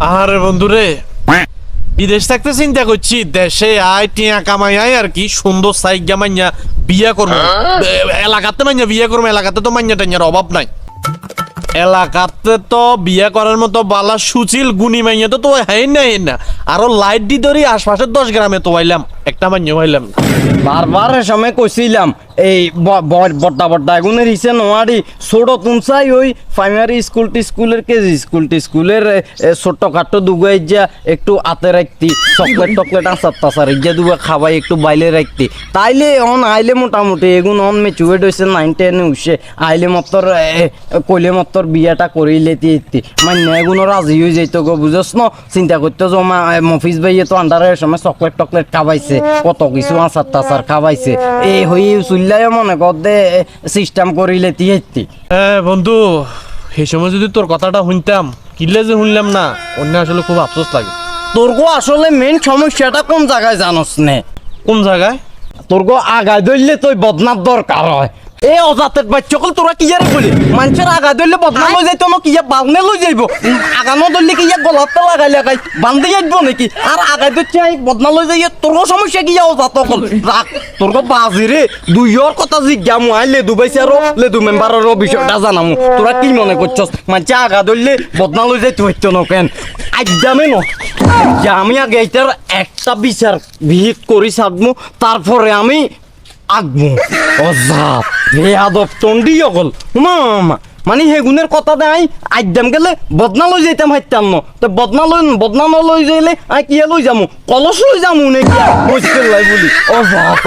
আরে বন্ধুরে বিদেশ থাকতে চিন্তা করছি দেশে আয় টিয়া কামাই আয় আর কি সুন্দর সাইগা মাইয়া বিয়া করব। এলাকাতে মাইয়া বিয়া করব এলাকাতে তো মাইয়া টাইয়ার অভাব নাই। এলাকাতে তো বিয়া করার মতো বালা সুচিল গুনি মাইয়া তো তো হ্যাঁ নাই হ্যাঁ না। আরও লাইট দি ধরি আশপাশের দশ গ্রামে তো পাইলাম একটা মাইয়া পাইলাম না বারবার সময় কইছিলাম, এই বড্ডা বড্ডা এগুনের হিসে নোয়ারি ছোট তুমসাই ওই প্রাইমারি স্কুলটি স্কুলের কেজি স্কুলটি স্কুলের ছোট্ট খাট্টো দুগাই যা একটু আতে রাখতি চকলেট টকলেট আচার টাচার যা দুগা খাবাই একটু বাইলে রাখতি তাইলে অন আইলে মোটামুটি এগুন অন মেচুয়েট হয়েছে নাইন টেনে উঠছে আইলে মত্তর কইলে মত্তর বিয়াটা করিলে ইতি মানে এগুনো রাজি হয়ে যাইত গো বুঝছ ন চিন্তা করতে জমা মফিজ ভাইয়ে তো আন্ডারের সময় চকলেট টকলেট খাবাইছে কত কিছু আচার টাচার খাওয়াইছে। এই হয়ে চুল্লাই মনে কর সিস্টেম করিলে তিয়েতি হ্যাঁ বন্ধু সেই সময় যদি তোর কথাটা শুনতাম কিলে যে শুনলাম না অন্য আসলে খুব আফসোস লাগে। তোর আসলে মেন সমস্যাটা কোন জায়গায় জানোস নে? কোন জায়গায়? তোর গো আগায় ধরলে তুই বদনার দরকার হয়। এ অজাতের বাচ্চকল তোরা কি আর বলি? মানুষের আগা ধরলে বদনাম লই যাইতো না কি বাঁধনে লই যাইব। আগানো ধরলে কি গলাতে লাগাই লাগাই বান্ধে যাইব নাকি? আর আগায় ধরছে আই বদনা লই যাই তোর সমস্যা কি অজাত অকল রাখ তোর বাজি রে দুইয়র কথা জিজ্ঞা মু আই লেদু বাইছে আর, লেদু মেম্বারের বিষয়টা জানামু। তোরা কি মনে করছস? মানুষে আগা ধরলে বদনা লই যাইতে হইতো না কেন? যে আমি আগে এইটার একটা বিচার বিহিত করি সাদমু তারপরে আমি আগমু অজাত বেয়াদব টন্ডি অকল। মামা মানে হেগুনের কথা দেয় আইদাম গেলে বদনা লই যাইতাম হাইতাম ন। তো বদনা লই বদনা লই যাইলে আই কিয়া লই যামু? কলস লই যামু নাকি মুশকিল লাই বলি। অজাত